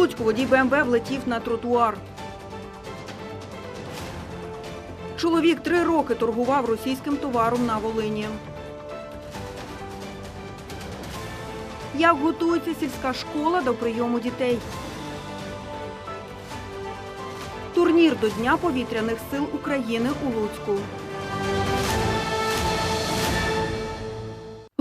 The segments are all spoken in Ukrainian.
Луцьку водій БМВ влетів на тротуар. Чоловік три роки торгував російським товаром на Волині. Як готується сільська школа до прийому дітей? Турнір до Дня повітряних сил України у Луцьку.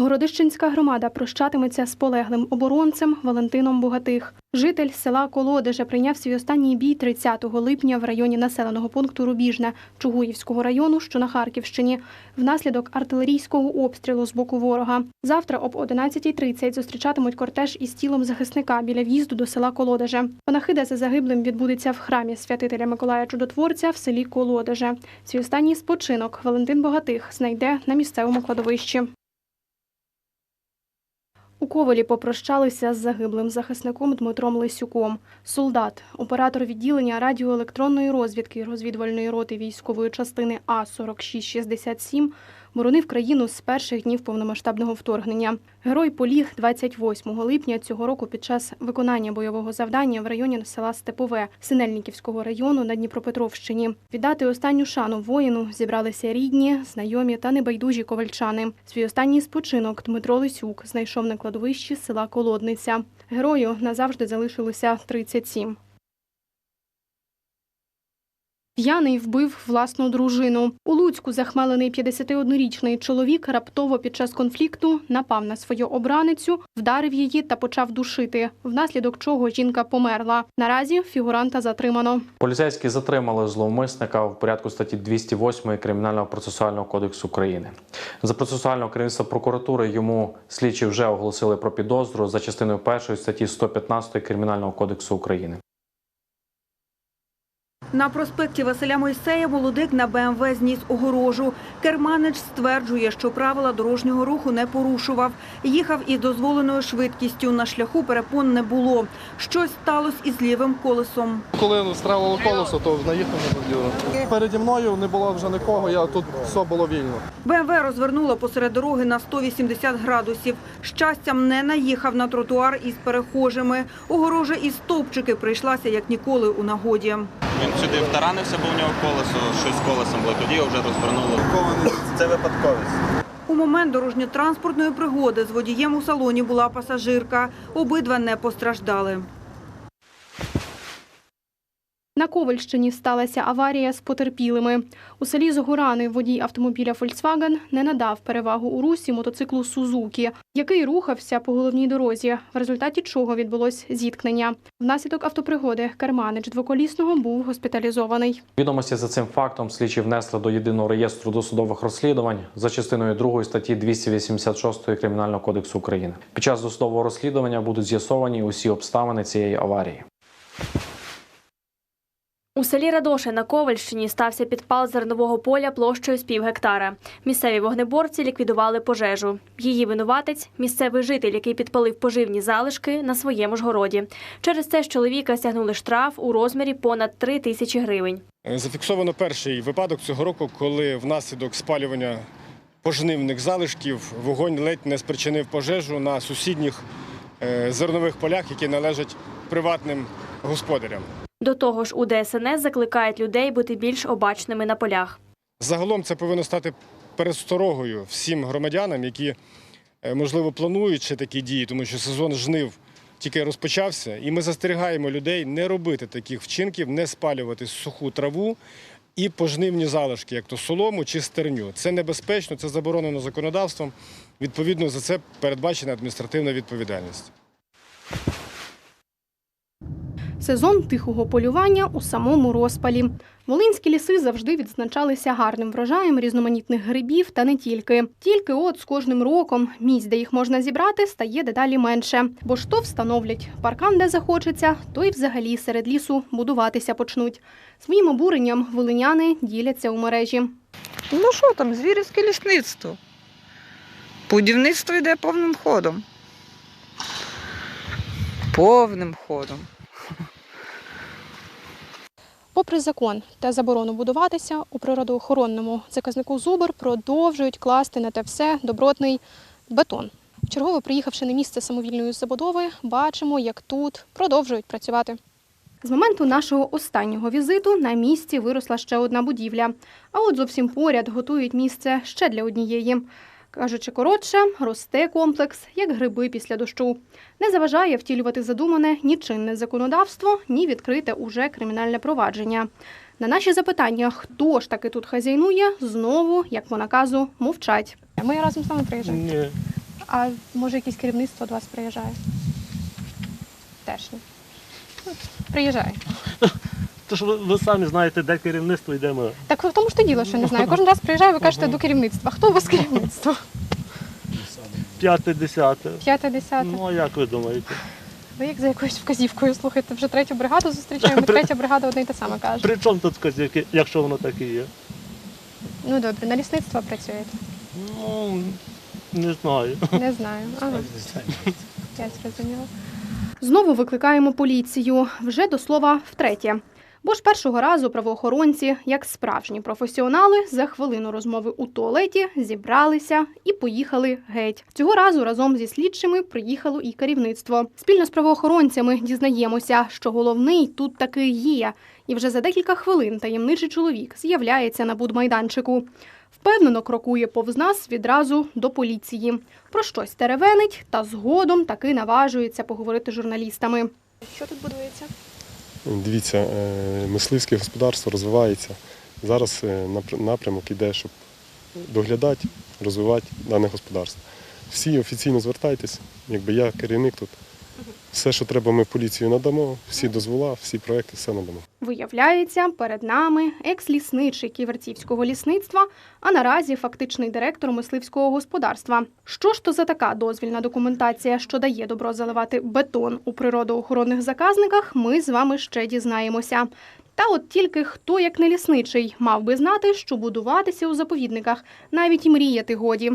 Городищенська громада прощатиметься з полеглим оборонцем Валентином Богатих. Житель села Колодеже прийняв свій останній бій 30 липня в районі населеного пункту Рубіжне Чугуївського району, що на Харківщині, внаслідок артилерійського обстрілу з боку ворога. Завтра об 11.30 зустрічатимуть кортеж із тілом захисника біля в'їзду до села Колодеже. Панахида за загиблим відбудеться в храмі святителя Миколая Чудотворця в селі Колодеже. Свій останній спочинок Валентин Богатих знайде на місцевому кладовищі. У Ковелі попрощалися з загиблим захисником Дмитром Лисюком. Солдат, оператор відділення радіоелектронної розвідки розвідувальної роти військової частини А-4667, боронив країну з перших днів повномасштабного вторгнення. Герой поліг 28 липня цього року під час виконання бойового завдання в районі села Степове Синельниківського району на Дніпропетровщині. Віддати останню шану воїну зібралися рідні, знайомі та небайдужі ковальчани. Свій останній спочинок Дмитро Лисюк знайшов на кладовищі села Колодниця. Герою назавжди залишилося 37. П'яний вбив власну дружину. У Луцьку захмелений 51-річний чоловік раптово під час конфлікту напав на свою обраницю, вдарив її та почав душити, внаслідок чого жінка померла. Наразі фігуранта затримано. Поліцейські затримали зловмисника в порядку статті 208 Кримінального процесуального кодексу України. За процесуального керівництва прокуратури йому слідчі вже оголосили про підозру за частиною першої статті 115 Кримінального кодексу України. На проспекті Василя Мойсея молодик на БМВ зніс огорожу. Керманич стверджує, що правила дорожнього руху не порушував. Їхав із дозволеною швидкістю. На шляху перепон не було. Щось сталося із лівим колесом. Коли стравило колесо, то наїхав на бордюру. Переді мною не було вже нікого, я тут все було вільно. БМВ розвернуло посеред дороги на 180 градусів. Щастям не наїхав на тротуар із перехожими. Огорожа із стовпчики прийшлася як ніколи у нагоді. Він сюди втаранився, бо в нього колесо, щось з колесом було, тоді його вже розвернуло. Це випадковість. У момент дорожньо-транспортної пригоди з водієм у салоні була пасажирка. Обидва не постраждали. На Ковальщині сталася аварія з потерпілими. У селі Зогорани водій автомобіля Volkswagen не надав перевагу у русі мотоциклу Сузукі, який рухався по головній дорозі, в результаті чого відбулось зіткнення. Внаслідок автопригоди керманич двоколісного був госпіталізований. Відомості за цим фактом слідчі внесли до єдиного реєстру досудових розслідувань за частиною 2 статті 286 Кримінального кодексу України. Під час досудового розслідування будуть з'ясовані усі обставини цієї аварії. У селі Радоше на Ковальщині стався підпал зернового поля площею з пів гектара. Місцеві вогнеборці ліквідували пожежу. Її винуватець місцевий житель, який підпалив поживні залишки на своєму ж городі. Через це з чоловіка стягнули штраф у розмірі понад 3 тисячі гривень. Зафіксовано перший випадок цього року, коли внаслідок спалювання пожнивних залишків вогонь ледь не спричинив пожежу на сусідніх е, зернових полях, які належать приватним господарям. До того ж, у ДСНС закликають людей бути більш обачними на полях. Загалом це повинно стати пересторогою всім громадянам, які, е, можливо, планують ще такі дії, тому що сезон жнив тільки розпочався, і ми застерігаємо людей не робити таких вчинків, не спалювати суху траву і пожнивні залишки, як то солому чи стерню. Це небезпечно, це заборонено законодавством. Відповідно, за це передбачена адміністративна відповідальність. Сезон тихого полювання у самому розпалі. Волинські ліси завжди відзначалися гарним врожаєм різноманітних грибів та не тільки. Тільки от з кожним роком місць, де їх можна зібрати, стає дедалі менше. Бо ж то встановлять паркан, де захочеться, то й взагалі серед лісу будуватися почнуть. Своїм обуренням волиняни діляться у мережі. Ну що там, звірівське лісництво. Будівництво йде повним ходом. Повним ходом. Попри закон та заборону будуватися, у природоохоронному заказнику Зубр продовжують класти на те все добротний бетон. Чергово приїхавши на місце самовільної забудови, бачимо, як тут продовжують працювати. З моменту нашого останнього візиту на місці виросла ще одна будівля. А от зовсім поряд готують місце ще для однієї. Кажучи коротше, росте комплекс, як гриби після дощу. Не заважає втілювати задумане ні чинне законодавство, ні відкрите уже кримінальне провадження. На наші запитання, хто ж таки тут хазяйнує, знову, як по наказу, мовчать. Ми разом з вами приїжджаємо. Ні. А може якесь керівництво до вас приїжджає? Теж ні. Приїжджає. То ж ви, ви самі знаєте, де керівництво йдемо. Так в тому ж то діло, що не знаю. Кожен раз приїжджаю, ви кажете до керівництва. Хто у вас керівництво? П'яте, десяте. П'яте, десяте. Ну, а як ви думаєте? Ви як за якоюсь вказівкою слухайте, вже третю бригаду зустрічаємо, третя бригада одне й те саме каже. При чому тут вказівки, якщо воно так і є? Ну добре, на лісництво працюєте. Ну, не знаю. Не знаю. Ага. Я зрозуміла. Знову викликаємо поліцію. Вже до слова втретє. Бо ж першого разу правоохоронці, як справжні професіонали, за хвилину розмови у туалеті зібралися і поїхали геть. Цього разу разом зі слідчими приїхало і керівництво. Спільно з правоохоронцями дізнаємося, що головний тут таки є. І вже за декілька хвилин таємничий чоловік з'являється на будмайданчику. Впевнено крокує повз нас відразу до поліції. Про щось теревенить та згодом таки наважується поговорити з журналістами. Що тут будується? Дивіться, е, мисливське господарство розвивається. Зараз е, напрямок йде, щоб доглядати, розвивати дане господарство. Всі офіційно звертайтесь, якби я керівник тут. Все, що треба, ми в поліцію надамо, всі дозвола, всі проекти, все надамо. Виявляється, перед нами екс-лісничий ківерцівського лісництва, а наразі фактичний директор мисливського господарства. Що ж то за така дозвільна документація, що дає добро заливати бетон у природоохоронних заказниках, ми з вами ще дізнаємося. Та от тільки хто, як не лісничий, мав би знати, що будуватися у заповідниках, навіть і мріяти годі.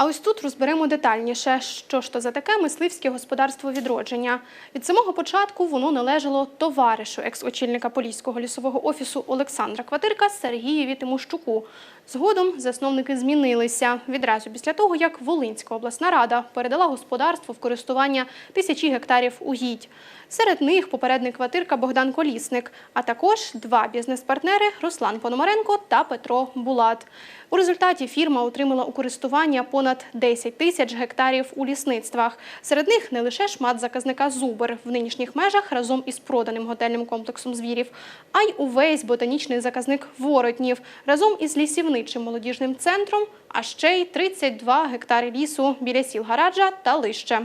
А ось тут розберемо детальніше, що ж то за таке мисливське господарство відродження. Від самого початку воно належало товаришу екс-очільника Поліського лісового офісу Олександра Кватирка Сергієві Тимощуку. Згодом засновники змінилися відразу після того, як Волинська обласна рада передала господарство в користування тисячі гектарів угідь. Серед них попередник Кватирка Богдан Колісник, а також два бізнес-партнери Руслан Пономаренко та Петро Булат. У результаті фірма отримала у користування понад 10 тисяч гектарів у лісництвах. Серед них не лише шмат заказника Зубер в нинішніх межах разом із проданим готельним комплексом звірів, а й увесь ботанічний заказник Воротнів разом із лісівничим молодіжним центром, а ще й 32 гектари лісу біля сіл Гараджа та Лище.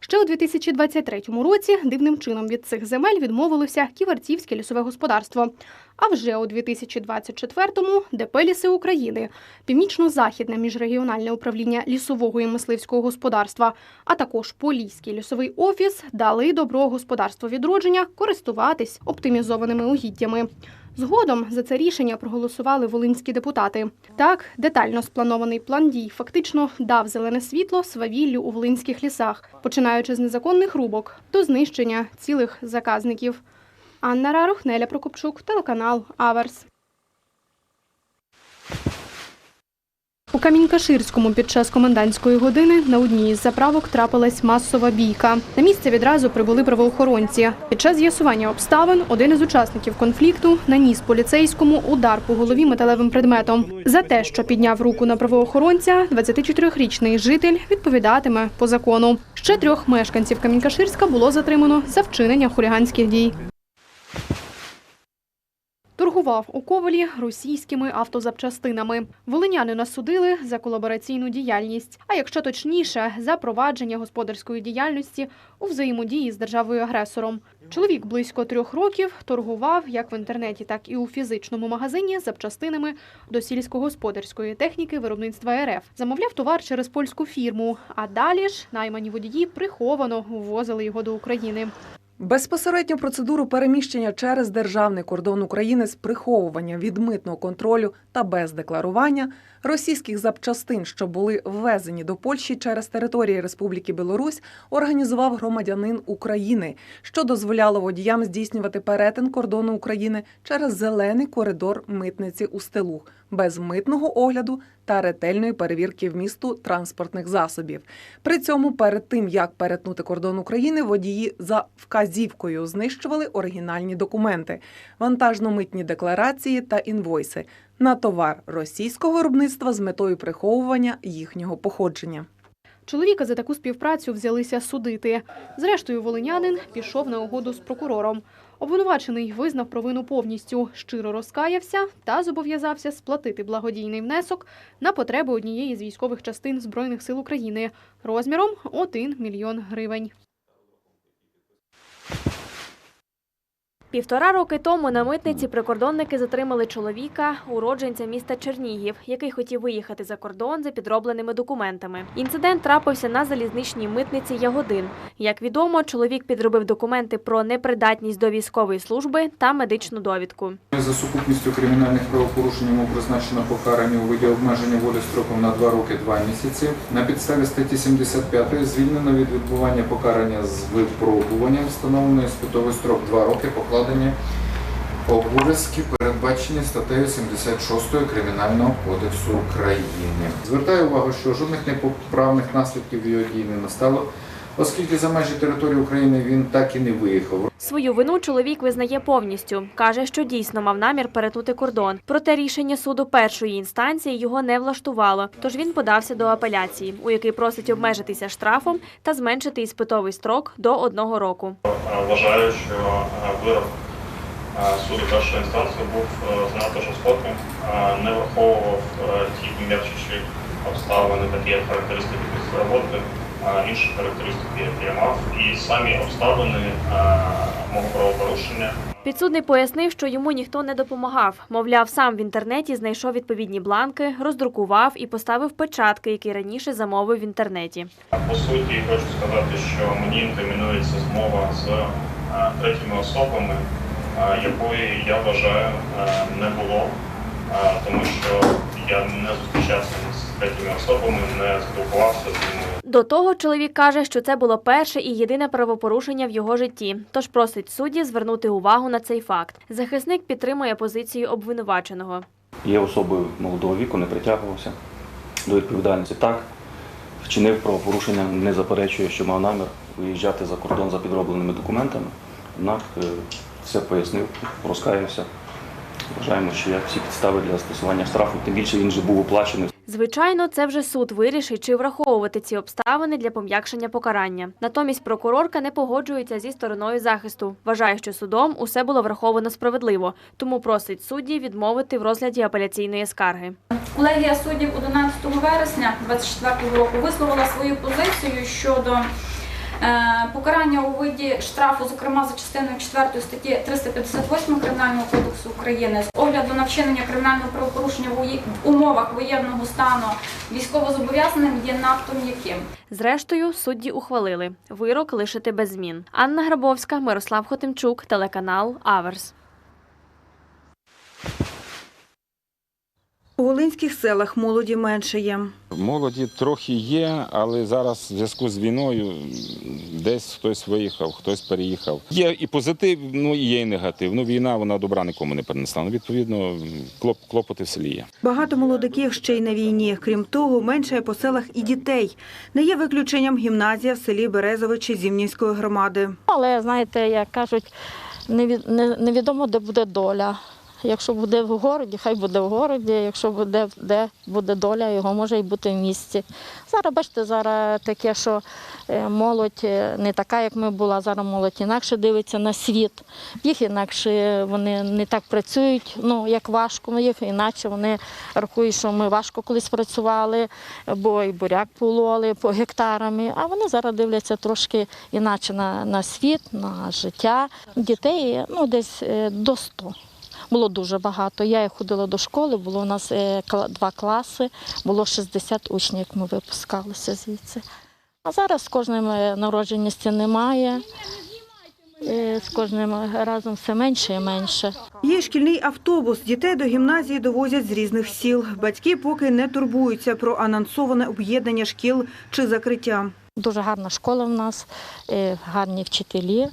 Ще у 2023 році дивним чином від цих земель відмовилося Ківерцівське лісове господарство. А вже у 2024-му ДП «Ліси України, Північно-Західне міжрегіональне управління лісового і мисливського господарства, а також Поліський лісовий офіс дали добро господарству відродження користуватись оптимізованими угіддями. Згодом за це рішення проголосували волинські депутати. Так, детально спланований план дій фактично дав зелене світло свавіллю у волинських лісах, починаючи з незаконних рубок до знищення цілих заказників. Анна Рарух, Неля Прокопчук, телеканал Аверс. У Камінькаширському під час комендантської години на одній із заправок трапилась масова бійка. На місце відразу прибули правоохоронці. Під час з'ясування обставин один із учасників конфлікту наніс поліцейському удар по голові металевим предметом. За те, що підняв руку на правоохоронця, 24-річний житель відповідатиме по закону. Ще трьох мешканців Камінькаширська було затримано за вчинення хуліганських дій. Торгував у Ковелі російськими автозапчастинами. Волинянина судили за колабораційну діяльність, а якщо точніше, за провадження господарської діяльності у взаємодії з державою-агресором. Чоловік близько трьох років торгував як в інтернеті, так і у фізичному магазині запчастинами до сільськогосподарської техніки виробництва РФ. Замовляв товар через польську фірму, а далі ж наймані водії приховано ввозили його до України. Безпосередню процедуру переміщення через державний кордон України з приховуванням від митного контролю та без декларування російських запчастин, що були ввезені до Польщі через території Республіки Білорусь, організував громадянин України, що дозволяло водіям здійснювати перетин кордону України через зелений коридор митниці у Стелух без митного огляду та ретельної перевірки вмісту транспортних засобів. При цьому перед тим як перетнути кордон України, водії за вказівкою знищували оригінальні документи, вантажно-митні декларації та інвойси на товар російського виробництва з метою приховування їхнього походження. Чоловіка за таку співпрацю взялися судити. Зрештою, волинянин пішов на угоду з прокурором. Обвинувачений визнав провину повністю, щиро розкаявся та зобов'язався сплатити благодійний внесок на потреби однієї з військових частин Збройних сил України розміром 1 мільйон гривень. Півтора роки тому на митниці прикордонники затримали чоловіка, уродженця міста Чернігів, який хотів виїхати за кордон за підробленими документами. Інцидент трапився на залізничній митниці Ягодин. Як відомо, чоловік підробив документи про непридатність до військової служби та медичну довідку. За сукупністю кримінальних правопорушень йому призначено покарання у виді обмеження волі строком на 2 роки 2 місяці. На підставі статті 75 звільнено від відбування покарання з випробуванням, встановлено іспитовий строк 2 роки покладення обов'язки, передбачені статтею 76 Кримінального кодексу України. Звертаю увагу, що жодних непоправних наслідків його дій не настало, оскільки за межі території України він так і не виїхав. Свою вину чоловік визнає повністю. Каже, що дійсно мав намір перетнути кордон. Проте рішення суду першої інстанції його не влаштувало. Тож він подався до апеляції, у який просить обмежитися штрафом та зменшити іспитовий строк до одного року. Вважаю, що вирок суду першої інстанції був е, занадто жорстоким, не враховував е, ті пом'якшучі обставини, такі як характеристики після роботи, інші характеристики, я мав, і самі обставини е, мого правопорушення Підсудний пояснив, що йому ніхто не допомагав. Мовляв, сам в інтернеті знайшов відповідні бланки, роздрукував і поставив печатки, які раніше замовив в інтернеті. По суті, хочу сказати, що мені інкримінується змова з е, третіми особами, е, якої я вважаю е, не було, е, тому що я не зустрічався з третіми особами, не спілкувався з ними. До того чоловік каже, що це було перше і єдине правопорушення в його житті, тож просить судді звернути увагу на цей факт. Захисник підтримує позицію обвинуваченого. Є особою молодого віку, не притягувався до відповідальності. Так, вчинив правопорушення, не заперечує, що мав намір виїжджати за кордон за підробленими документами. Однак е, все пояснив, розкаявся. Вважаємо, що є всі підстави для застосування штрафу, тим більше він вже був оплачений. Звичайно, це вже суд вирішить, чи враховувати ці обставини для пом'якшення покарання. Натомість прокурорка не погоджується зі стороною захисту. Вважає, що судом усе було враховано справедливо, тому просить судді відмовити в розгляді апеляційної скарги. Колегія суддів 11 вересня 2024 року висловила свою позицію щодо покарання у виді штрафу, зокрема за частиною 4 статті 358 Кримінального кодексу України з огляду на вчинення кримінального правопорушення в умовах воєнного стану військовозобов'язаним є надто м'яким. Зрештою, судді ухвалили вирок лишити без змін. Анна Грабовська, Мирослав Хотимчук, телеканал Аверс. У волинських селах молоді меншає. Молоді трохи є, але зараз в зв'язку з війною десь хтось виїхав, хтось переїхав. Є і позитив, ну і є і негатив. Ну, війна вона добра нікому не принесла. Ну, відповідно, клоп, клопоти в селі є. Багато молодиків ще й на війні. Крім того, меншає по селах і дітей. Не є виключенням гімназія в селі Березовичі Зімнівської громади. Але знаєте, як кажуть, не- невідомо, де буде доля. Якщо буде в городі, хай буде в городі. Якщо буде де буде доля, його може і бути в місті. Зараз бачите, зараз таке, що е, молодь е, не така, як ми була. Зараз молодь інакше дивиться на світ. Їх інакше вони не так працюють, ну як важко. Ну, їх іначе вони рахують, що ми важко колись працювали, бо і буряк пололи по гектарами. А вони зараз дивляться трошки іначе на, на світ, на життя. Дітей ну десь е, до 100. Було дуже багато. Я ходила до школи, було у нас е, два класи, було 60 учнів, як ми випускалися звідси. А зараз з кожним е, народженності немає. Е, З кожним разом все менше і менше. Є шкільний автобус. Дітей до гімназії довозять з різних сіл. Батьки поки не турбуються про анонсоване об'єднання шкіл чи закриття. Дуже гарна школа в нас, гарні вчителі,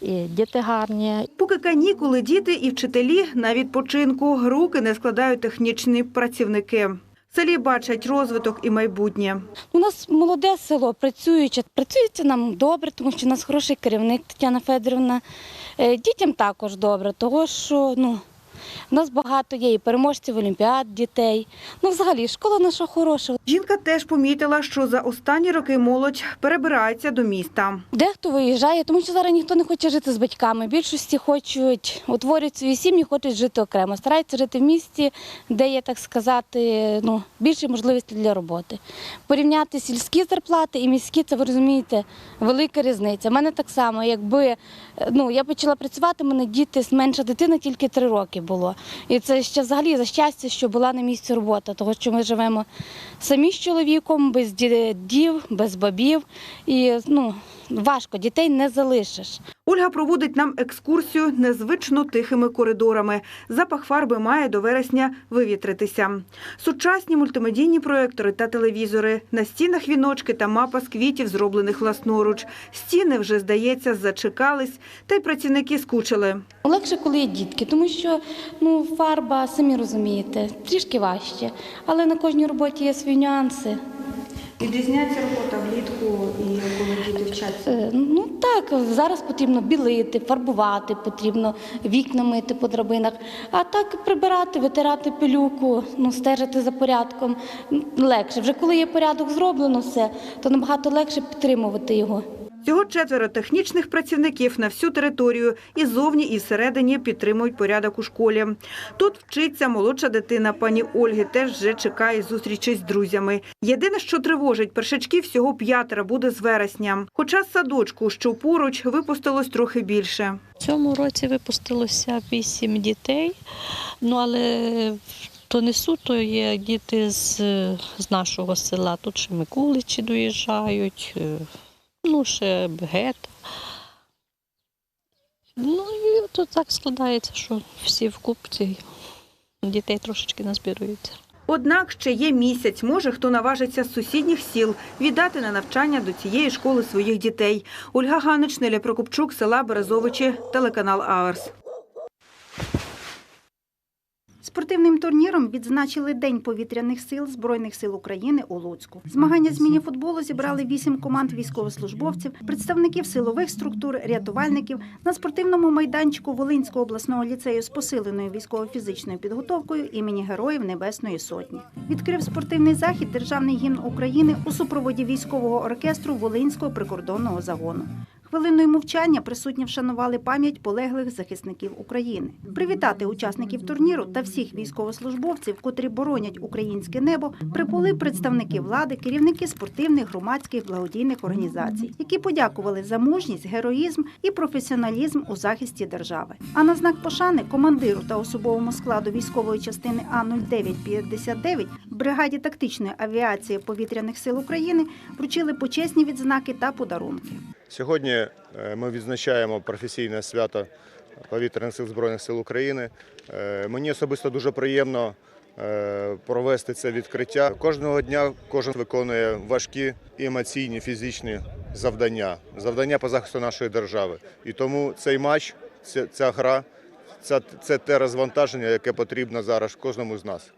і діти гарні. Поки канікули, діти і вчителі на відпочинку. Руки не складають технічні працівники. В селі бачать розвиток і майбутнє. У нас молоде село, працююче. Працюється нам добре, тому що у нас хороший керівник Тетяна Федорівна. Е, Дітям також добре, тому що ну, у нас багато є і переможців олімпіад дітей. Ну, взагалі, школа наша хороша. Жінка теж помітила, що за останні роки молодь перебирається до міста. Дехто виїжджає, тому що зараз ніхто не хоче жити з батьками. Більшості хочуть утворюють свої сім'ї, хочуть жити окремо. Стараються жити в місті, де є, так сказати, ну, більше можливості для роботи. Порівняти сільські зарплати і міські, це ви розумієте, велика різниця. У мене так само, якби е, ну, я почала працювати, мене діти менша дитина тільки три роки було. І це ще взагалі за щастя, що була на місці робота, тому що ми живемо самі з чоловіком, без дідів, без бабів. І ну, важко, дітей не залишиш. Ольга проводить нам екскурсію незвично тихими коридорами. Запах фарби має до вересня вивітритися. Сучасні мультимедійні проектори та телевізори. На стінах віночки та мапа з квітів, зроблених власноруч. Стіни вже, здається, зачекались, та й працівники скучили. Легше, коли є дітки, тому що ну, фарба, самі розумієте, трішки важче. Але на кожній роботі є свої нюанси. Відрізняється робота влітку і коли діти вчаться? Е, Ну так, зараз потрібно білити, фарбувати, потрібно вікна мити по драбинах. А так прибирати, витирати пилюку, ну, стежити за порядком легше. Вже коли є порядок зроблено все, то набагато легше підтримувати його. Всього четверо технічних працівників на всю територію і зовні, і всередині підтримують порядок у школі. Тут вчиться молодша дитина пані Ольги, теж вже чекає зустрічі з друзями. Єдине, що тривожить, першачків всього п'ятеро буде з вересня. Хоча садочку, що поруч, випустилось трохи більше. В цьому році випустилося вісім дітей, ну але то не суто є діти з, з нашого села. Тут ще Микуличі доїжджають, е, ну ще Бегета. Ну і тут так складається, що всі в купці дітей трошечки назбіруються. Однак ще є місяць. Може, хто наважиться з сусідніх сіл віддати на навчання до цієї школи своїх дітей. Ольга Ганич, Неля Прокопчук, села Березовичі, телеканал Аверс. Спортивним турніром відзначили День повітряних сил Збройних сил України у Луцьку. Змагання з міні-футболу зібрали вісім команд військовослужбовців, представників силових структур, рятувальників на спортивному майданчику Волинського обласного ліцею з посиленою військово-фізичною підготовкою імені Героїв Небесної Сотні. Відкрив спортивний захід Державний гімн України у супроводі військового оркестру Волинського прикордонного загону. Хвилиною мовчання присутні вшанували пам'ять полеглих захисників України. Привітати учасників турніру та всіх військовослужбовців, котрі боронять українське небо, прибули представники влади, керівники спортивних, громадських, благодійних організацій, які подякували за мужність, героїзм і професіоналізм у захисті держави. А на знак пошани командиру та особовому складу військової частини А 0959 бригаді тактичної авіації повітряних сил України вручили почесні відзнаки та подарунки. Сьогодні е, ми відзначаємо професійне свято повітряних сил Збройних сил України. Е, Мені особисто дуже приємно е, провести це відкриття. Кожного дня кожен виконує важкі емоційні фізичні завдання, завдання по захисту нашої держави. І тому цей матч, ця, гра, це, це те розвантаження, яке потрібно зараз кожному з нас,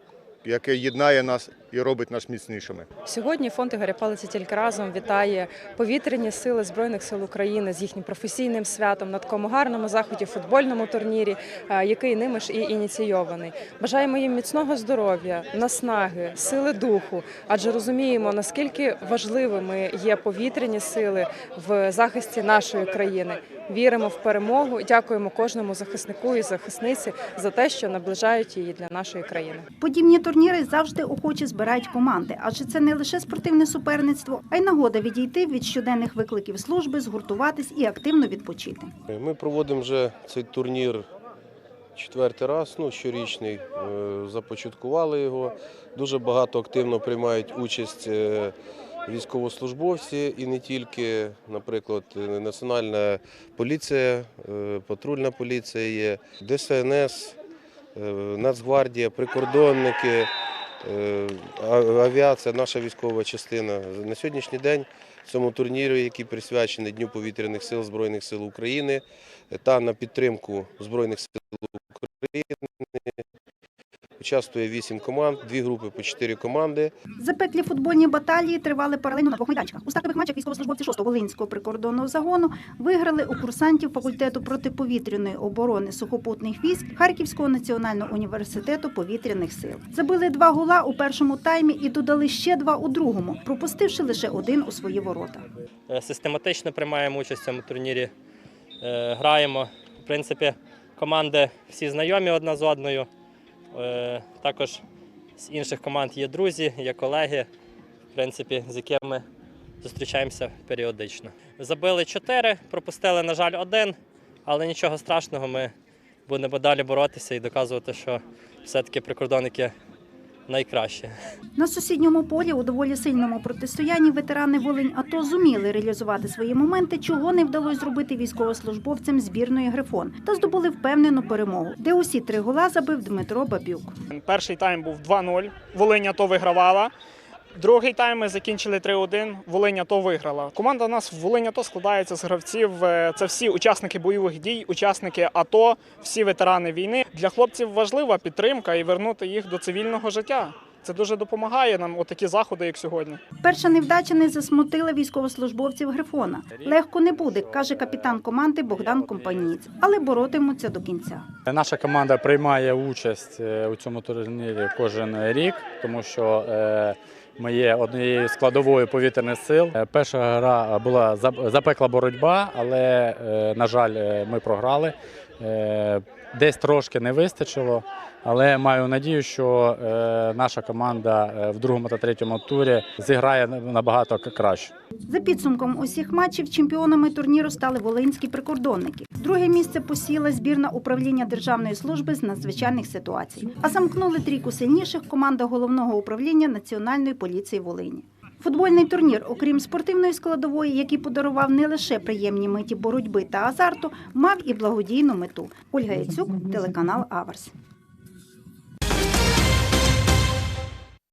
яке єднає нас і робить нас міцнішими. Сьогодні фонд Ігоря Палиці тільки разом вітає повітряні сили Збройних сил України з їхнім професійним святом на такому гарному заході, футбольному турнірі, е, який ними ж і ініційований. Бажаємо їм міцного здоров'я, наснаги, сили духу, адже розуміємо, наскільки важливими є повітряні сили в захисті нашої країни. Віримо в перемогу. Дякуємо кожному захиснику і захисниці за те, що наближають її для нашої країни. Подібні турніри завжди охоче збирають команди, адже це не лише спортивне суперництво, а й нагода відійти від щоденних викликів служби, згуртуватись і активно відпочити. Ми проводимо вже цей турнір четвертий раз, ну, щорічний. Е, Започаткували його. Дуже багато активно приймають участь е, військовослужбовці і не тільки, наприклад, е, Національна поліція, патрульна поліція є, ДСНС, Нацгвардія, прикордонники, авіація, наша військова частина. На сьогоднішній день в цьому турнірі, який присвячений Дню повітряних сил Збройних сил України та на підтримку Збройних сил України, Участвує 8 команд, дві групи по 4 команди. Запеклі футбольні баталії тривали паралельно на двох майданчиках. У стартових матчах військовослужбовці 6-го Волинського прикордонного загону виграли у курсантів факультету протиповітряної оборони сухопутних військ Харківського національного університету повітряних сил. Забили два гола у першому таймі і додали ще два у другому, пропустивши лише один у свої ворота. Е, Систематично приймаємо участь в цьому турнірі, е, граємо. В принципі, команди всі знайомі одна з одною. Е, Також з інших команд є друзі, є колеги, в принципі, з якими зустрічаємося періодично. Забили чотири, пропустили, на жаль, один, але нічого страшного, ми будемо далі боротися і доказувати, що все-таки прикордонники найкращі. На сусідньому полі у доволі сильному протистоянні ветерани Волинь АТО зуміли реалізувати свої моменти, чого не вдалося зробити військовослужбовцям збірної Грифон, та здобули впевнену перемогу, де усі три гола забив Дмитро Бабюк. Перший тайм був 2-0. Волинь АТО вигравала. Другий тайм ми закінчили 3-1. Волинь АТО виграла. Команда у нас в Волинь АТО складається з гравців. е, Це всі учасники бойових дій, учасники АТО, всі ветерани війни. Для хлопців важлива підтримка і вернути їх до цивільного життя. Це дуже допомагає нам, отакі заходи, як сьогодні. Перша невдача не засмутила військовослужбовців Грифона. Легко не буде, каже капітан команди Богдан Компанієць, але боротимуться до кінця. Наша команда приймає участь е, у цьому турнірі кожен рік, тому що е, ми є однією складовою повітряних сил. Е, Перша гра була запекла боротьба, але, е, на жаль, е, ми програли. Е, Десь трошки не вистачило, але маю надію, що е, наша команда е, в другому та третьому турі зіграє набагато краще. За підсумком усіх матчів чемпіонами турніру стали волинські прикордонники. Друге місце посіла збірна управління Державної служби з надзвичайних ситуацій. А замкнули трійку сильніших команда головного управління Національної поліції Волині. Футбольний турнір, окрім спортивної складової, який подарував не лише приємні миті боротьби та азарту, мав і благодійну мету. Ольга Яцюк, телеканал Аверс.